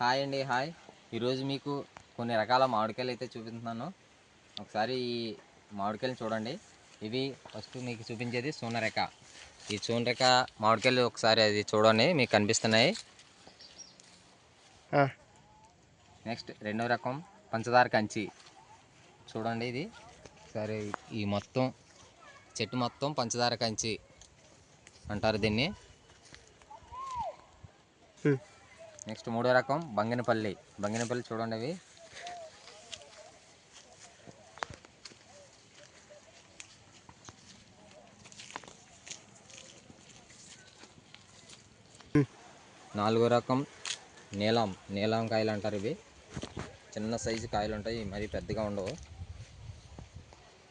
Hi అండి hi. ఈరోజు మీకు కొన్ని రకాల మామిడికాయలు అయితే చూపిస్తున్నాను. ఒకసారి ఈ మామిడికాయలు చూడండి. ఇవి ఫస్ట్ మీకు చూపించేది సూనరెక ఈ సూనరెక మామిడికాయలు ఒకసారి అది చూడండి మీకు కనిపిస్తున్నాయి. నెక్స్ట్ రెండో రకం పంచదార కంచి. చూడండి ఇది. సరే ఈ మొత్తం చెట్టు మొత్తం పంచదార కంచి అంటారు దీన్ని. నెక్స్ట్ మూడో రకం బంగినపల్లి. బంగినపల్లి చూడండి అవి. నాలుగో రకం నీలం. నీలం కాయలు అంటారు ఇవి. చిన్న సైజు కాయలు ఉంటాయి మరీ పెద్దగా ఉండవు.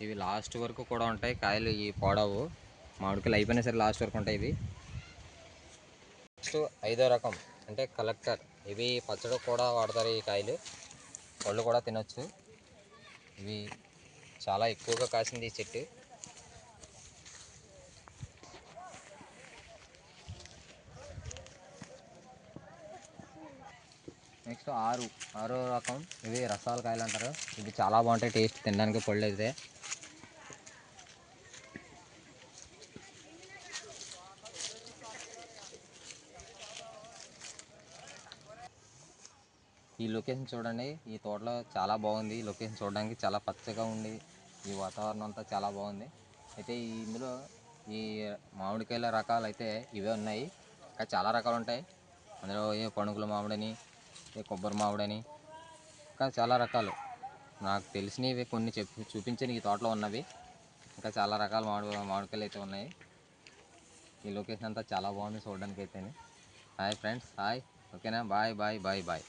ఇవి లాస్ట్ వరకు కూడా ఉంటాయి కాయలు ఈ పొడవు. మామిడికాయలు అయిపోయినా సరే లాస్ట్ వరకు ఉంటాయి ఇవి. నెక్స్ట్ ఐదో రకం అంటే కలెక్టర్ ఇవి పచ్చడి కూడా వాడతారు ఈ కాయలు. పళ్ళు కూడా తినొచ్చు. ఇవి చాలా ఎక్కువగా కాసింది ఈ చెట్టు. నెక్స్ట్ ఆరు ఆరో రకం. ఇవి రసాల కాయలు అంటారు ఇవి చాలా బాగుంటాయి టేస్ట్ తినడానికి పళ్ళు అయితే. ఈ లొకేషన్ చూడండి. ఈ తోటలో చాలా బాగుంది. ఈ లొకేషన్ చూడడానికి చాలా పచ్చగా ఉంది. ఈ వాతావరణం అంతా చాలా బాగుంది. అయితే ఈ ఇందులో ఈ మామిడికాయల రకాలు అయితే ఇవే ఉన్నాయి. ఇంకా చాలా రకాలు ఉంటాయి. అందులో ఏ పణుకుల మామిడని ఏ కొబ్బరి మామిడని ఇంకా చాలా రకాలు. నాకు తెలిసినవి కొన్ని చెప్పి చూపించని ఈ తోటలో ఉన్నవి. ఇంకా చాలా రకాల మామిడి మామిడికాయలు అయితే ఉన్నాయి. ఈ లొకేషన్ అంతా చాలా బాగుంది చూడడానికి అయితే హాయ్ ఫ్రెండ్స్ హాయ్ ఓకేనా బాయ్ బాయ్ బాయ్ బాయ్